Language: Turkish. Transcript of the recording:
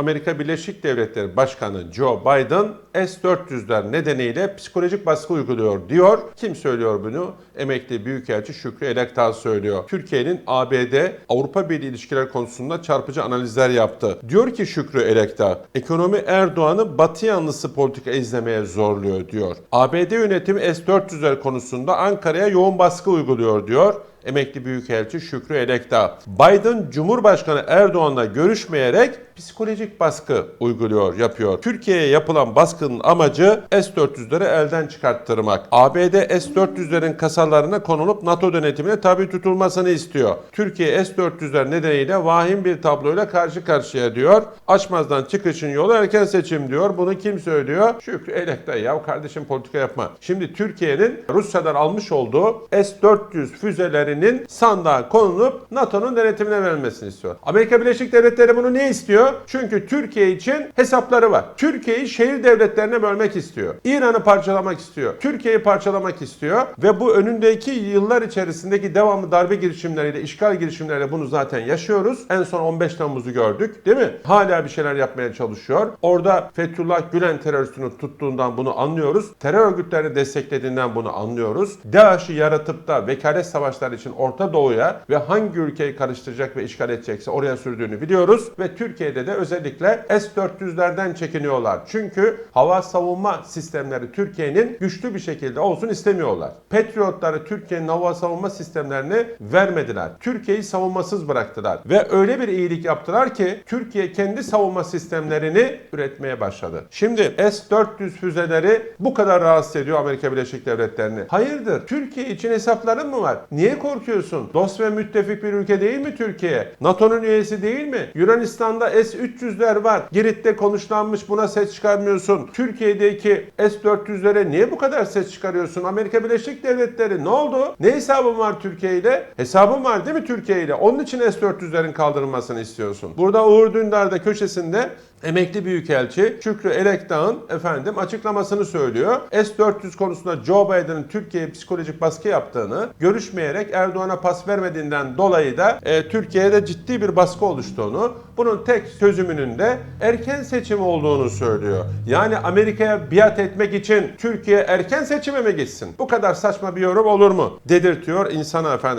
Amerika Birleşik Devletleri Başkanı Joe Biden S-400'ler nedeniyle psikolojik baskı uyguluyor diyor. Kim söylüyor bunu? Emekli Büyükelçi Şükrü Elektar söylüyor. Türkiye'nin ABD Avrupa Birliği ilişkiler konusunda çarpıcı analizler yaptı. Diyor ki Şükrü Elektar, ekonomi Erdoğan'ı batı yanlısı politika izlemeye zorluyor diyor. ABD yönetimi S-400'ler konusunda Ankara'ya yoğun baskı uyguluyor diyor. Emekli Büyükelçi Şükrü Elekdağ. Biden Cumhurbaşkanı Erdoğan'la görüşmeyerek psikolojik baskı uyguluyor, yapıyor. Türkiye'ye yapılan baskının amacı S-400'leri elden çıkarttırmak. ABD S-400'lerin kasalarına konulup NATO denetimine tabi tutulmasını istiyor. Türkiye S-400'ler nedeniyle vahim bir tabloyla karşı karşıya diyor. Açmazdan çıkışın yolu erken seçim diyor. Bunu kim söylüyor? Şükrü Elekdağ. Ya kardeşim politika yapma. Şimdi Türkiye'nin Rusya'dan almış olduğu S-400 füzeleri ülkelerinin sandığa konulup NATO'nun denetimine verilmesini istiyor. Amerika Birleşik Devletleri bunu niye istiyor? Çünkü Türkiye için hesapları var. Türkiye'yi şehir devletlerine bölmek istiyor. İran'ı parçalamak istiyor. Türkiye'yi parçalamak istiyor ve bu önündeki yıllar içerisindeki devamlı darbe girişimleriyle, işgal girişimleriyle bunu zaten yaşıyoruz. En son 15 Temmuz'u gördük değil mi? Hala bir şeyler yapmaya çalışıyor. Orada Fethullah Gülen teröristini tuttuğundan bunu anlıyoruz. Terör örgütlerini desteklediğinden bunu anlıyoruz. DAEŞ'i yaratıp da vekalet savaşları için Orta Doğu'ya ve hangi ülkeyi karıştıracak ve işgal edecekse oraya sürdüğünü biliyoruz. Ve Türkiye'de de özellikle S-400'lerden çekiniyorlar. Çünkü hava savunma sistemleri Türkiye'nin güçlü bir şekilde olsun istemiyorlar. Patriotları Türkiye'nin hava savunma sistemlerini vermediler. Türkiye'yi savunmasız bıraktılar. Ve öyle bir iyilik yaptılar ki Türkiye kendi savunma sistemlerini üretmeye başladı. Şimdi S-400 füzeleri bu kadar rahatsız ediyor Amerika Birleşik Devletleri'ni. Hayırdır? Türkiye için hesapların mı var? Niye korkuyorsun? Dost ve müttefik bir ülke değil mi Türkiye? NATO'nun üyesi değil mi? Yunanistan'da S-300'ler var. Girit'te konuşlanmış buna ses çıkarmıyorsun. Türkiye'deki S-400'lere niye bu kadar ses çıkarıyorsun? Amerika Birleşik Devletleri ne oldu? Ne hesabın var Türkiye ile? Hesabın var değil mi Türkiye ile? Onun için S-400'lerin kaldırılmasını istiyorsun. Burada Uğur Dündar da köşesinde emekli büyükelçi Şükrü Elekdağ'ın efendim açıklamasını söylüyor. S-400 konusunda Joe Biden'ın Türkiye'ye psikolojik baskı yaptığını, görüşmeyerek Erdoğan'a pas vermediğinden dolayı da e, Türkiye'de ciddi bir baskı oluştuğunu, bunun tek çözümünün de erken seçim olduğunu söylüyor. Yani Amerika'ya biat etmek için Türkiye erken seçime mi gitsin? Bu kadar saçma bir yorum olur mu? Dedirtiyor insana efendim.